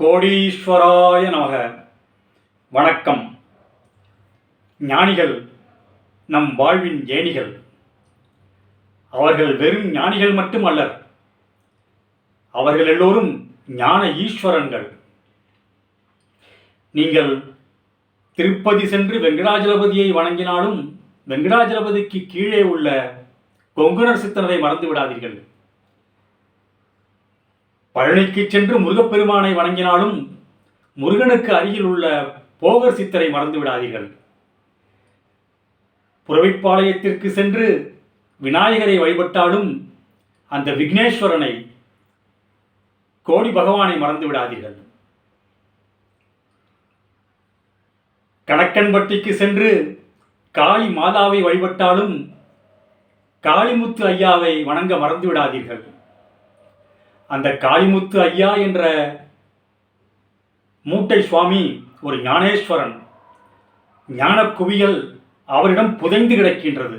கோடீஸ்வராய நமக. வணக்கம். ஞானிகள் நம் வாழ்வின் ஏணிகள். அவர்கள் வெறும் ஞானிகள் மட்டுமல்லர். அவர்கள் எல்லோரும் ஞான ஈஸ்வரன்கள். நீங்கள் திருப்பதி சென்று வெங்கடாஜலபதியை வணங்கினாலும் வெங்கடாஜலபதிக்கு கீழே உள்ள கொங்குணர் சித்தனரை மறந்து விடாதீர்கள் பழனிக்கு சென்று முருகப்பெருமானை வணங்கினாலும் முருகனுக்கு அருகில் உள்ள போகர் சித்தரை மறந்து விடாதீர்கள். புறவைப்பாளையத்திற்கு சென்று விநாயகரை வழிபட்டாலும் அந்த விக்னேஸ்வரனை கோடி பகவானை மறந்து விடாதீர்கள். கணக்கன்பட்டிக்கு சென்று காளி மாதாவை வழிபட்டாலும் காளிமுத்து ஐயாவை வணங்க மறந்து விடாதீர்கள். அந்த காளிமுத்து ஐயா என்ற மூட்டை சுவாமி ஒரு ஞானேஸ்வரன் ஞான குவியல் அவரிடம் புதைந்து கிடக்கின்றது.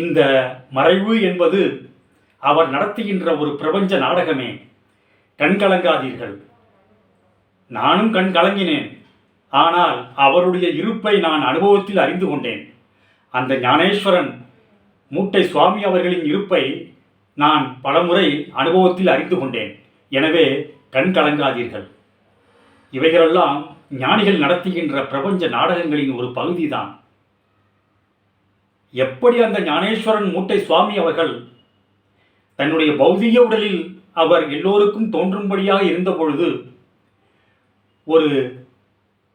இந்த மறைவு என்பது அவர் நடத்துகின்ற ஒரு பிரபஞ்ச நாடகமே. கண்கலங்காதீர்கள் நானும் கண் கலங்கினேன். ஆனால் அவருடைய இருப்பை நான் அனுபவத்தில் அறிந்து கொண்டேன். அந்த ஞானேஸ்வரன் மூட்டை சுவாமி அவர்களின் இருப்பை நான் பலமுறை அனுபவத்தில் அறிந்து கொண்டேன். எனவே கண் கலங்காதீர்கள். இவைகளெல்லாம் ஞானிகள் நடத்துகின்ற பிரபஞ்ச நாடகங்களின் ஒரு பகுதிதான். எப்படி அந்த ஞானேஸ்வரன் மூட்டை சுவாமி அவர்கள் தன்னுடைய பௌதிக உடலில் அவர் எல்லோருக்கும் தோன்றும்படியாக இருந்தபொழுது ஒரு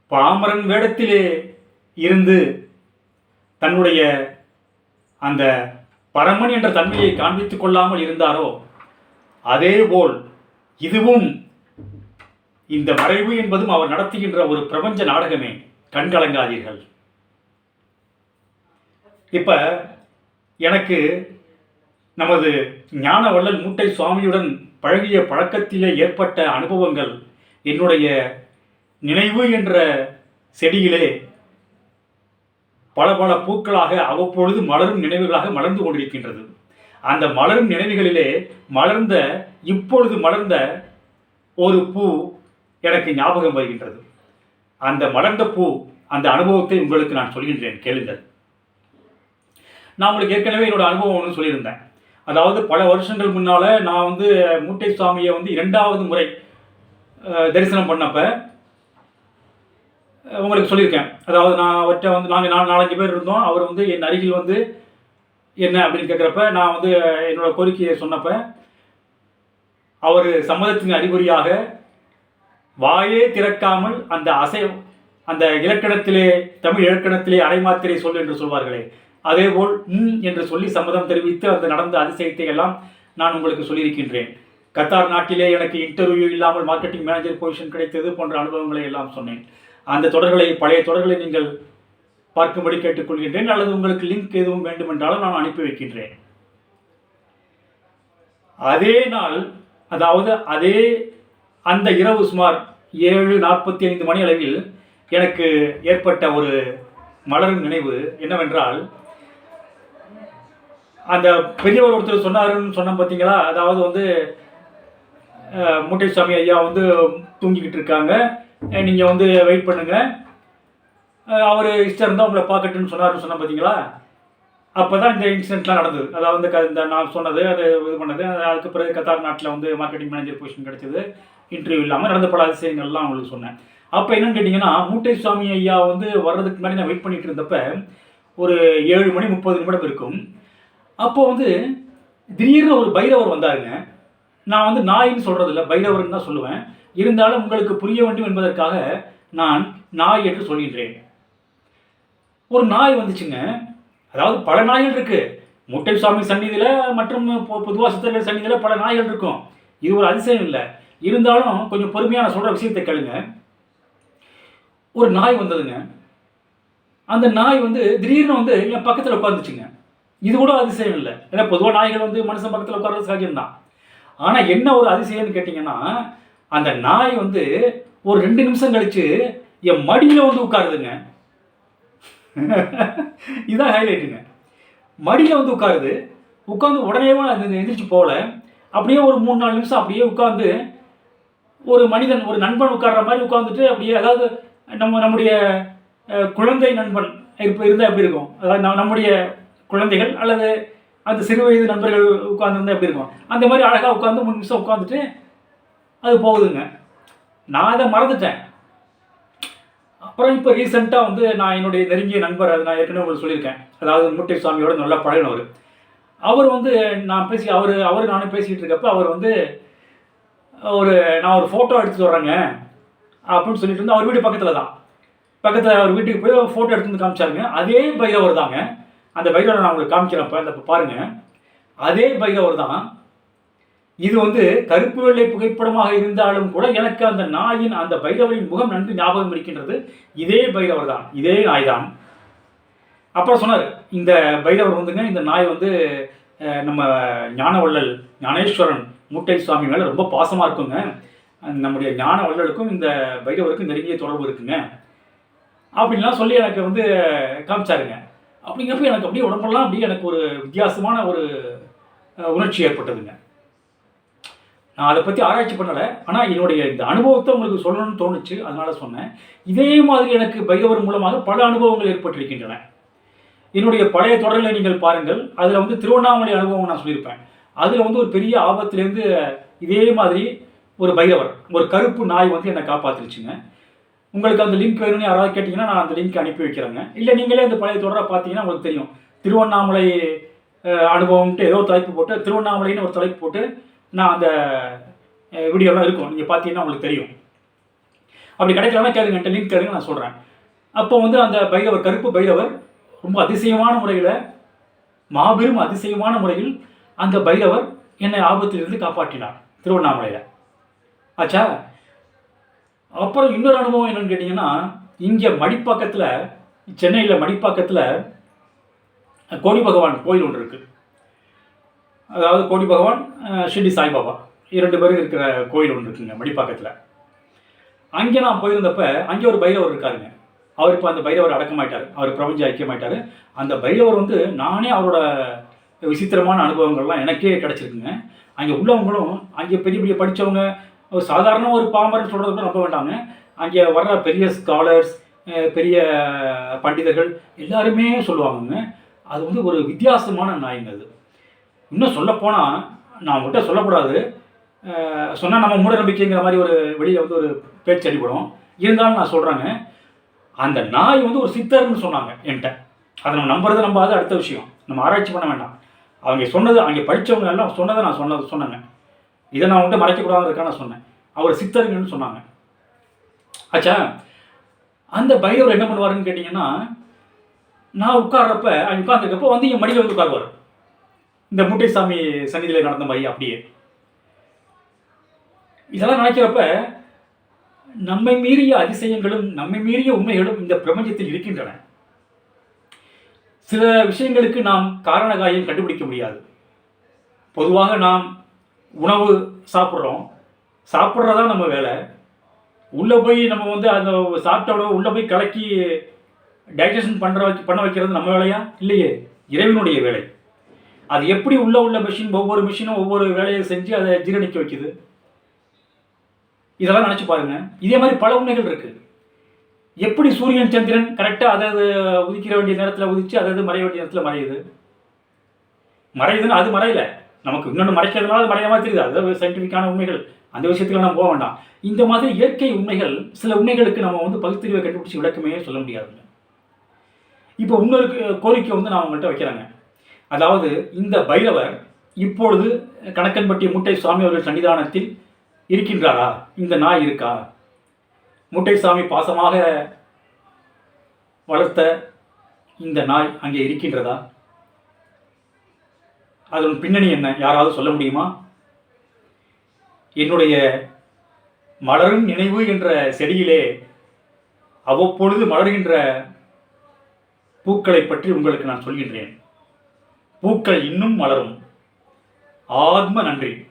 பாமரன் வேடத்திலே இருந்து தன்னுடைய அந்த பரமன் என்ற தன்மையை காண்பித்துக் கொள்ளாமல் இருந்தாரோ அதேபோல் இதுவும் இந்த மறைவு என்பதும் அவர் நடத்துகின்ற ஒரு பிரபஞ்ச நாடகமே. கண்கலங்காதீர்கள். இப்போ எனக்கு நமது ஞான வள்ளல் மூட்டை சுவாமியுடன் பழகிய பழக்கத்திலே ஏற்பட்ட அனுபவங்கள் என்னுடைய நினைவு என்ற செடியிலே பல பல பூக்களாக அவ்வப்பொழுது மலரும் நினைவுகளாக மலர்ந்து கொண்டிருக்கின்றது. அந்த மலரும் நினைவுகளிலே மலர்ந்த இப்பொழுது மலர்ந்த ஒரு பூ எனக்கு ஞாபகம் வருகின்றது. அந்த மலர்ந்த பூ அந்த அனுபவத்தை உங்களுக்கு நான் சொல்கின்றேன் கேளுங்கள். நான் உங்களுக்கு ஏற்கனவே என்னோட அனுபவம் ஒன்று சொல்லியிருந்தேன். அதாவது பல வருஷங்கள் முன்னால் நான் வந்து மூட்டை சுவாமியை வந்து இரண்டாவது முறை தரிசனம் பண்ணப்ப உங்களுக்கு சொல்லியிருக்கேன். அதாவது நான் அவர்கிட்ட வந்து நாங்கள் நாலு நாலஞ்சு பேர் இருந்தோம். அவர் வந்து என் அருகில் வந்து என்ன அப்படின்னு கேட்குறப்ப நான் வந்து என்னோடய கோரிக்கையை சொன்னப்ப அவர் சம்மதத்தின் அறிகுறியாக வாயே திறக்காமல் அந்த அசை அந்த இலக்கணத்திலே தமிழ் இலக்கணத்திலே அரைமாத்திரை சொல் என்று சொல்வார்களே. அதேபோல் ம் என்று சொல்லி சம்மதம் தெரிவித்து அந்த நடந்த அதிசயத்தை எல்லாம் நான் உங்களுக்கு சொல்லியிருக்கின்றேன். கத்தார் நாட்டிலே எனக்கு இன்டர்வியூ இல்லாமல் மார்க்கெட்டிங் மேனேஜர் பொசிஷன் கிடைத்தது போன்ற அனுபவங்களை எல்லாம் சொன்னேன். அந்த தொடர்களை பழைய தொடர்களை நீங்கள் பார்க்கும்படி கேட்டுக்கொள்கின்றேன் அல்லது உங்களுக்கு லிங்க் எதுவும் வேண்டுமென்றாலும் நான் அனுப்பி வைக்கின்றேன். அதே நாள் அதாவது அதே அந்த இரவு சுமார் ஏழு நாற்பத்தி ஐந்து மணி அளவில் எனக்கு ஏற்பட்ட ஒரு மலரும் நினைவு என்னவென்றால் அந்த பெரியவர் ஒருத்தர் சொன்னாருன்னு சொன்னோம் பார்த்தீங்களா அதாவது வந்து அஹ், முட்டைசாமி ஐயா வந்து தூங்கிக்கிட்டு இருக்காங்க. நீங்கள் வந்து வெயிட் பண்ணுங்கள் அவர் இஷ்டம் இருந்தால் உங்களை பார்க்கட்டுன்னு சொன்னார்னு சொன்ன பார்த்தீங்களா அப்போ தான் இந்த இன்சிடென்ட்லாம் நடந்தது. அதாவது வந்து க- இந்த நான் சொன்னது அது இது பண்ணது. அதுக்கு பிறகு கத்தார் நாட்டில் வந்து மார்க்கெட்டிங் மேனேஜர் பொசிஷன் கிடைச்சது. இன்டர்வியூ இல்லாமல் நடந்த பல அதிசயங்கள்லாம் சொன்னேன். அப்போ என்னன்னு கேட்டிங்கன்னா மூட்டை சுவாமி ஐயா வந்து வர்றதுக்கு முன்னாடி நான் வெயிட் பண்ணிட்டு இருந்தப்ப ஒரு ஏழு மணி முப்பது நிமிடம் இருக்கும். அப்போ வந்து திடீர்னு ஒரு பைரவர் வந்தாருங்க. நான் வந்து நாயின்னு சொல்கிறது இல்லை பைரவர்னு தான் சொல்லுவேன். இருந்தாலும் உங்களுக்கு புரிய வேண்டும் என்பதற்காக நான் நாய் என்று சொல்கின்றேன். ஒரு நாய் வந்துச்சுங்க. அதாவது பல நாய்கள் இருக்குது முட்டை சுவாமி சந்நிதியில் மற்றும் பொ- சித்தர்கள் சந்நிதியில் பல நாய்கள் இருக்கும். இது ஒரு அதிசயம் இல்லை. இருந்தாலும் கொஞ்சம் பொறுமையாக நான் சொல்கிற விஷயத்தை கேளுங்க. ஒரு நாய் வந்ததுங்க. அந்த நாய் வந்து திடீர்னு வந்து என் பக்கத்தில் உட்காந்துச்சுங்க இது கூட அதிசயம் இல்லை. ஏன்னா பொதுவாக நாய்கள் வந்து மனுஷன் பக்கத்தில் உட்கார்றது சகஜம் தான் ஆனால் என்ன ஒரு அதிசயம்னு கேட்டிங்கன்னா அந்த நாய் வந்து ஒரு ரெண்டு நிமிஷம் கழிச்சு என் மடியில் வந்து உட்காருதுங்க. இதான் ஹைலைட்டுங்க மடியில் வந்து உட்காருது. உட்காந்து உடனேவா அது எந்திரிச்சு போகல. அப்படியே ஒரு மூணு நாலு நிமிஷம் அப்படியே உட்காந்து ஒரு மனிதன் ஒரு நண்பன் உட்கார்ற மாதிரி உட்காந்துட்டு அப்படியே அதாவது நம்ம நம்முடைய குழந்தை நண்பன் இருப்ப இருந்தால் எப்படி இருக்கும்? அதாவது நம்ம- நம்முடைய குழந்தைகள் அல்லது அந்த சிறு வயது நண்பர்கள் உட்காந்துருந்தா எப்படி இருக்கும்? அந்த மாதிரி அழகாக உட்காந்து மூணு நிமிஷம் உட்காந்துட்டு அது போகுதுங்க. நான் அதை மறந்துட்டேன். அப்புறம் இப்போ ரீசெண்டாக வந்து நான் என்னுடைய நெருங்கிய நண்பர் அது நான் ஏற்கனவே உங்களுக்கு சொல்லியிருக்கேன். அதாவது முட்டை சுவாமியோட நல்லா பழகினவர். அவர் வந்து நான் பேசி அவர் அவர் நானும் பேசிக்கிட்டு இருக்கப்ப அவர் வந்து ஒரு நான் ஒரு ஃபோட்டோ எடுத்துட்டு வர்றேங்க. அப்படின்னு சொல்லிட்டு இருந்தால் அவர் வீடு பக்கத்தில் தான் பக்கத்தில் அவர் வீட்டுக்கு போய் ஃபோட்டோ எடுத்து வந்து காமிச்சாருங்க. அதே பைரவர் தாங்க. அந்த பைரவரை நான் உங்களுக்கு காமிக்கிறப்ப அந்த பாருங்க. அதே பைரவர் தான். இது வந்து கருப்பு வெள்ளை புகைப்படமாக இருந்தாலும் கூட எனக்கு அந்த நாயின் அந்த பைரவரின் முகம் நன்கு ஞாபகம் இருக்கின்றது. இதே பைரவர் தான். இதே நாய் தான். அப்புறம் சொன்னார் இந்த பைரவர் வந்துங்க இந்த நாய் வந்து நம்ம ஞானவள்ளல் ஞானேஸ்வரன் மூட்டை சுவாமி மேலே ரொம்ப பாசமாக இருக்குங்க. நம்முடைய நம்முடைய ஞானவள்ளலுக்கும் இந்த பைரவருக்கும் நெருங்கிய தொடர்பு இருக்குங்க. அப்படின்லாம் சொல்லி எனக்கு வந்து காமிச்சாருங்க. அப்படிங்கிறப்ப எனக்கு அப்படியே உடம்பெல்லாம் அப்படியே எனக்கு ஒரு வித்தியாசமான ஒரு உணர்ச்சி ஏற்பட்டதுங்க. நான் அதை பற்றி ஆராய்ச்சி பண்ணலை. ஆனால் என்னுடைய இந்த அனுபவத்தை உங்களுக்கு சொல்லணும்னு தோணுச்சு. அதனால் சொன்னேன். இதே மாதிரி எனக்கு பைரவர் மூலமாக பல அனுபவங்கள் ஏற்பட்டிருக்கின்றன. என்னுடைய பழைய தொடரில் நீங்கள் பாருங்கள். அதில் வந்து திருவண்ணாமலை அனுபவம் நான் சொல்லியிருப்பேன். அதில் வந்து ஒரு பெரிய ஆபத்துலேருந்து இதே மாதிரி ஒரு பைரவர் ஒரு கருப்பு நாய் வந்து என்னை காப்பாற்றிருச்சுங்க உங்களுக்கு அந்த லிங்க் வேணும்னு யாராவது கேட்டிங்கன்னா நான் அந்த லிங்க் அனுப்பி வைக்கிறேங்க. இல்லை நீங்களே அந்த பழைய தொடரை பார்த்தீங்கன்னா உங்களுக்கு தெரியும். திருவண்ணாமலை அனுபவம்ட்டு ஏதோ தலைப்பு போட்டு திருவண்ணாமலைன்னு ஒரு தலைப்பு போட்டு நான் அந்த வீடியோலாம் இருக்கும். நீங்கள் பார்த்தீங்கன்னா உங்களுக்கு தெரியும். அப்படி கிடைக்கலன்னா கேளுங்க. என்கிட்ட லிங்க் கேளுங்க நான் சொல்கிறேன் அப்போ வந்து அந்த பைரவர் கருப்பு பைரவர் ரொம்ப அதிசயமான முறையில் மாபெரும் அதிசயமான முறையில் அந்த பைரவர் என்னை ஆபத்திலிருந்து காப்பாற்றினார் திருவண்ணாமலையில். ஆச்சா? அப்புறம் இன்னொரு அனுபவம் என்னன்னு கேட்டிங்கன்னா இங்கே மடிப்பாக்கத்தில் சென்னையில் மடிப்பாக்கத்தில் கோடி பகவான் கோயில் ஒன்று இருக்குது அதாவது கோடி பகவான் ஷிர்டி சாய்பாபா இரண்டு பேரும் இருக்கிற கோயில் ஒன்று இருக்குங்க மடிப்பாக்கத்தில். அங்கே நான் போயிருந்தப்ப அங்கே ஒரு பைரவர் இருக்காருங்க. அவர் இப்போ அந்த பைரவர் அடக்கமாயிட்டார். அவர் பிரபஞ்சம் ஐக்கியமாயிட்டார். அந்த பைரவர் வந்து நானே அவரோட விசித்திரமான அனுபவங்கள்லாம் எனக்கே கிடச்சிருக்குங்க. அங்கே உள்ளவங்களும் அங்கே பெரிய பெரிய படித்தவங்க ஒரு சாதாரண ஒரு பாம்பர்னு சொல்கிறது கூட நம்ப வேண்டாங்க அங்கே வர்ற பெரிய ஸ்காலர்ஸ் பெரிய பண்டிதர்கள் எல்லாருமே சொல்லுவாங்கங்க. அது வந்து ஒரு வித்தியாசமான நாய்ங்க அது. இன்னும் சொல்லப்போனால் நான் அவங்ககிட்ட சொல்லக்கூடாது. சொன்னால் நம்ம மூட நம்பிக்கைங்கிற மாதிரி ஒரு வெளியில் வந்து ஒரு பேச்சு அடிபடும். இருந்தாலும் நான் சொல்கிறேங்க அந்த நாய் வந்து ஒரு சித்தர்னு சொன்னாங்க என்கிட்ட. அதை நம்ம நம்புறது நம்பாது அடுத்த விஷயம். நம்ம ஆராய்ச்சி பண்ண வேண்டாம். அவங்க சொன்னது அங்கே படித்தவங்க எல்லாம் சொன்னதை நான் சொன்னது சொன்னாங்க. இதை நான் உங்கள்கிட்ட மறைக்கக்கூடாதுக்காக நான் சொன்னேன். அவர் சித்தருங்கன்னு சொன்னாங்க. ஆச்சா அந்த பைரவர் என்ன பண்ணுவாருன்னு கேட்டிங்கன்னா நான் உட்கார்றப்ப அங்கே உட்காந்துருக்கப்போ வந்து என் மடியில் வந்து உட்காருவார். இந்த முட்டைசாமி சன்னிதியில் நடந்த மாதிரி அப்படியே. இதெல்லாம் நினைக்கிறப்ப நம்மை மீறிய அதிசயங்களும் நம்மை மீறிய உண்மைகளும் இந்த பிரபஞ்சத்தில் இருக்கின்றன. சில விஷயங்களுக்கு நாம் காரண காரியம் கண்டுபிடிக்க முடியாது. பொதுவாக நாம் உணவு சாப்பிட்றோம். சாப்பிட்றதா நம்ம வேலை. உள்ளே போய் நம்ம வந்து அந்த சாப்பிட்ட உணவு உள்ளே போய் கலக்கி டைஜஷன் பண்ணுற வைக்க பண்ண வைக்கிறது நம்ம வேலையா? இல்லையே. இறைவனுடைய வேலை. அது எப்படி உள்ள உள்ள மிஷின் ஒவ்வொரு மிஷினும் ஒவ்வொரு வேலையை செஞ்சு அதை ஜீரணிக்க வைக்குது? இதெல்லாம் நினச்சி பாருங்க. இதே மாதிரி பல உண்மைகள் இருக்குது எப்படி சூரியன் சந்திரன் கரெக்டாக அதை உதிக்கிற வேண்டிய நேரத்தில் உதிச்சு அதை மறைய வேண்டிய நேரத்தில் மறையுது? மறையுதுன்னு அது மறையலை. நமக்கு இன்னொன்று மறைக்கிறதுனால அது மறைய தெரியுது. அதாவது சயின்டிஃபிக்கான உண்மைகள். அந்த விஷயத்துக்கு நம்ம போக வேண்டாம். இந்த மாதிரி இயற்கை உண்மைகள் சில உண்மைகளுக்கு நம்ம வந்து பகுத்தறிவை கண்டுபிடிச்சி விளக்கமே சொல்ல முடியாதுங்க. இப்போ இன்னொரு கோரிக்கை வந்து நான் உங்கள்கிட்ட வைக்கிறேங்க. அதாவது இந்த பைரவர் இப்பொழுது கணக்கன்பட்டி முட்டை சுவாமி அவர்கள் சன்னிதானத்தில் இருக்கின்றாரா? இந்த நாய் இருக்கா? முட்டை சாமி பாசமாக வளர்த்த இந்த நாய் அங்கே இருக்கின்றதா? அதன் பின்னணி என்ன? யாராவது சொல்ல முடியுமா? என்னுடைய மலரும் நினைவு என்ற செடியிலே அவ்வப்பொழுது மலர்கின்ற பூக்களை பற்றி உங்களுக்கு நான் சொல்கின்றேன். பூக்கள் இன்னும் மலரும். ஆத்ம நன்றி.